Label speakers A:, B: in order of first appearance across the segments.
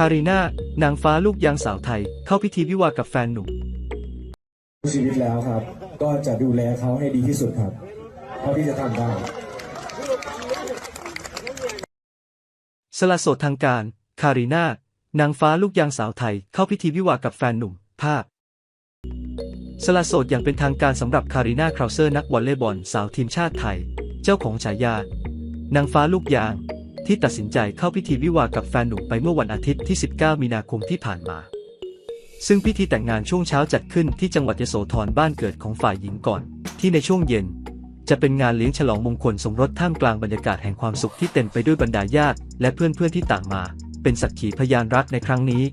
A: คารีนา นางฟ้าลูกยางสาวไทย เข้าพิธีวิวาห์กับแฟนหนุ่ม
B: ชีวิตแล้วครับ ก็จะดูแลเขาให้ดีที่สุดครับ เท่าที่จะทำได้
A: สละโสดทางการ คารีนา นางฟ้าลูกยางสาวไทย เข้าพิธีวิวาห์กับแฟนหนุ่ม ภาพ สละโสดอย่างเป็นทางการสำหรับคารีนาคราวเซอร์นักวอลเลย์บอลสาวทีมชาติไทย เจ้าของฉายา นางฟ้าลูกยาง ที่ตัดสินใจเข้าพิธีวิวากับแฟนหนุ่มไปเมื่อวันอาทิตย์ที่ 19 มีนาคมที่ผ่านมา ซึ่งพิธีแต่งงานช่วงเช้าจัดขึ้นที่จังหวัดยโสธรบ้านเกิดของฝ่ายหญิงก่อน ที่ในช่วงเย็น จะเป็นงานเลี้ยงฉลองมงคลสมรสท่ามกลางบรรยากาศแห่งความสุขที่เต็มไปด้วยบรรดาญาติและเพื่อนๆที่ต่างมา เป็นสักขีพยานรักในครั้งนี้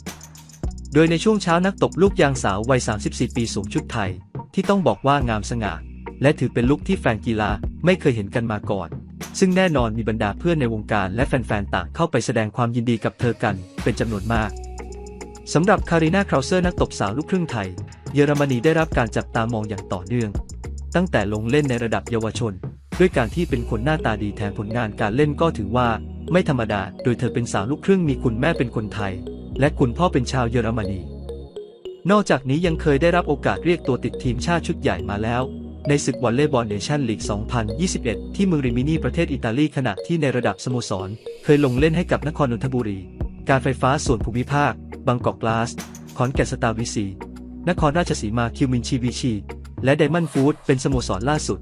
A: โดยในช่วงเช้านักตบลูกยางสาววัย 34 ปีสวมชุดไทย ที่ต้องบอกว่างามสง่าและถือเป็นลุคที่แฟนกีฬาไม่เคยเห็นกันมาก่อน ซึ่งแน่นอนมีบรรดาเพื่อนในวงการและแฟนๆ ต่างเข้าไปแสดงความยินดีกับเธอกันเป็นจำนวนมากสำหรับคารีนาคราวเซอร์นักตบสาวลูกครึ่งไทย เยอรมนีได้รับการจับตามองอย่างต่อเนื่อง ตั้งแต่ลงเล่นในระดับเยาวชน ด้วยการที่เป็นคนหน้าตาดีแถมผลงานการเล่นก็ถือว่า ไม่ธรรมดา โดยเธอเป็นสาวลูกครึ่งมีคุณแม่เป็นคนไทย และคุณพ่อเป็นชาวเยอรมนี นอกจากนี้ยังเคยได้รับโอกาสเรียกตัวติดทีมชาติชุดใหญ่มาแล้ว ในศึกวอลเลย์บอลเนชั่นลีก 2021 ที่เมืองริมินีประเทศอิตาลีขณะที่ในระดับสโมสร เคยลงเล่นให้กับนครนนทบุรี การไฟฟ้าส่วนภูมิภาค บางกอกกลาส ขอนแก่นสตาร์วิซี นครราชสีมาคิวมินชีวีชี และไดมอนด์ฟู้ดเป็นสโมสรล่าสุด